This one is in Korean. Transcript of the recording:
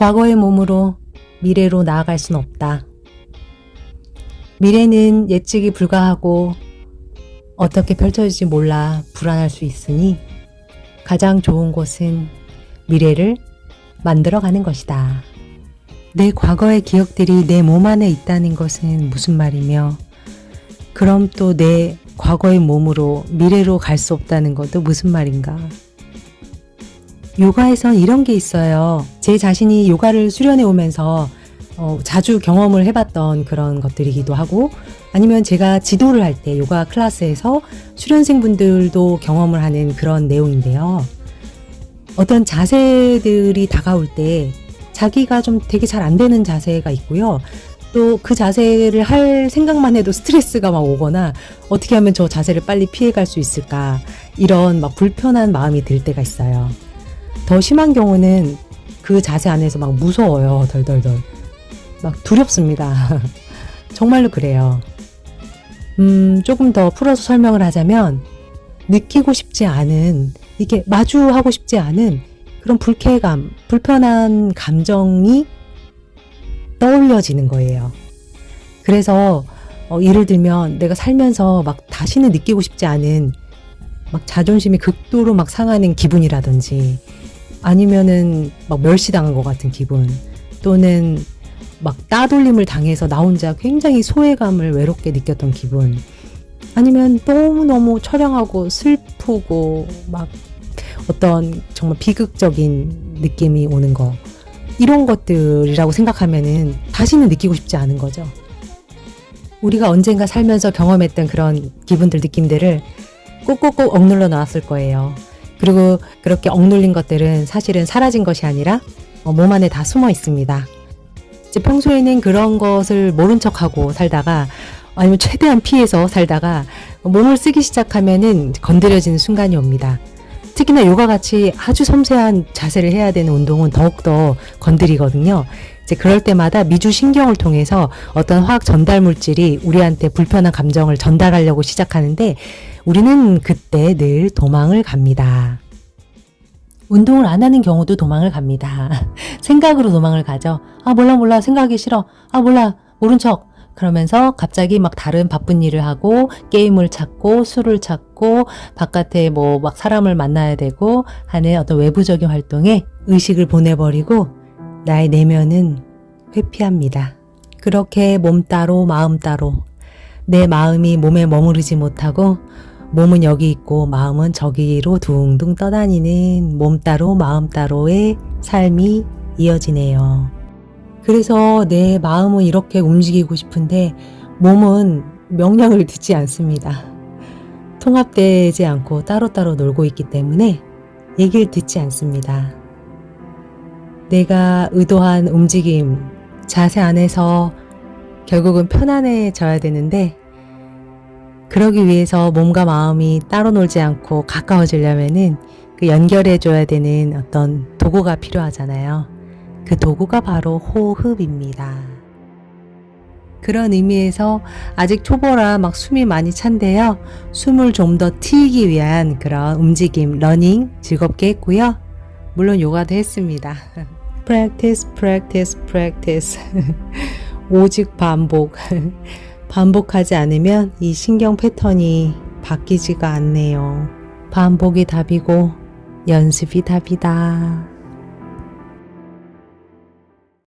과거의 몸으로 미래로 나아갈 순 없다. 미래는 예측이 불가하고 어떻게 펼쳐질지 몰라 불안할 수 있으니 가장 좋은 것은 미래를 만들어가는 것이다. 내 과거의 기억들이 내 몸 안에 있다는 것은 무슨 말이며, 그럼 또 내 과거의 몸으로 미래로 갈 수 없다는 것도 무슨 말인가? 요가에선 이런 게 있어요. 제 자신이 요가를 수련해 오면서 어, 자주 경험을 해봤던 그런 것들이기도 하고 아니면 제가 지도를 할 때 요가 클래스에서 수련생분들도 경험을 하는 그런 내용인데요. 어떤 자세들이 다가올 때 자기가 좀 되게 잘 안 되는 자세가 있고요. 또 그 자세를 할 생각만 해도 스트레스가 막 오거나 어떻게 하면 저 자세를 빨리 피해갈 수 있을까 이런 막 불편한 마음이 들 때가 있어요. 더 심한 경우는 그 자세 안에서 막 무서워요. 덜덜덜. 막 두렵습니다. 정말로 그래요. 음, 조금 더 풀어서 설명을 하자면, 느끼고 싶지 않은, 이게 마주하고 싶지 않은 그런 불쾌감, 불편한 감정이 떠올려지는 거예요. 그래서, 어, 예를 들면 내가 살면서 막 다시는 느끼고 싶지 않은 막 자존심이 극도로 막 상하는 기분이라든지 아니면은 막 멸시당한 것 같은 기분 또는 막 따돌림을 당해서 나 혼자 굉장히 소외감을 외롭게 느꼈던 기분 아니면 너무너무 처량하고 슬프고 막 어떤 정말 비극적인 느낌이 오는 거 이런 것들이라고 생각하면은 다시는 느끼고 싶지 않은 거죠. 우리가 언젠가 살면서 경험했던 그런 기분들, 느낌들을 꼭꼭꼭 억눌러 놨을 거예요. 그리고 그렇게 억눌린 것들은 사실은 사라진 것이 아니라 어, 몸 안에 다 숨어 있습니다. 이제 평소에는 그런 것을 모른 척하고 살다가 아니면 최대한 피해서 살다가 몸을 쓰기 시작하면은 건드려지는 순간이 옵니다. 특히나 요가 같이 아주 섬세한 자세를 해야 되는 운동은 더욱더 건드리거든요. 이제 그럴 때마다 미주 신경을 통해서 어떤 화학 전달 물질이 우리한테 불편한 감정을 전달하려고 시작하는데 우리는 그때 늘 도망을 갑니다. 운동을 안 하는 경우도 도망을 갑니다. 생각으로 도망을 가죠. 아, 몰라, 몰라. 생각하기 싫어. 아, 몰라. 모른 척. 그러면서 갑자기 막 다른 바쁜 일을 하고 게임을 찾고 술을 찾고 바깥에 뭐 막 사람을 만나야 되고 하는 어떤 외부적인 활동에 의식을 보내버리고 나의 내면은 회피합니다. 그렇게 몸 따로 마음 따로 내 마음이 몸에 머무르지 못하고 몸은 여기 있고 마음은 저기로 둥둥 떠다니는 몸 따로 마음 따로의 삶이 이어지네요. 그래서 내 마음은 이렇게 움직이고 싶은데 몸은 명령을 듣지 않습니다. 통합되지 않고 따로따로 놀고 있기 때문에 얘기를 듣지 않습니다. 내가 의도한 움직임, 자세 안에서 결국은 편안해져야 되는데 그러기 위해서 몸과 마음이 따로 놀지 않고 가까워지려면은 그 연결해줘야 되는 어떤 도구가 필요하잖아요. 그 도구가 바로 호흡입니다. 그런 의미에서 아직 초보라 막 숨이 많이 찬데요. 숨을 좀 더 트이기 위한 그런 움직임, 러닝 즐겁게 했고요. 물론 요가도 했습니다. practice, practice, practice. 오직 반복. 반복하지 않으면 이 신경 패턴이 바뀌지가 않네요. 반복이 답이고 연습이 답이다.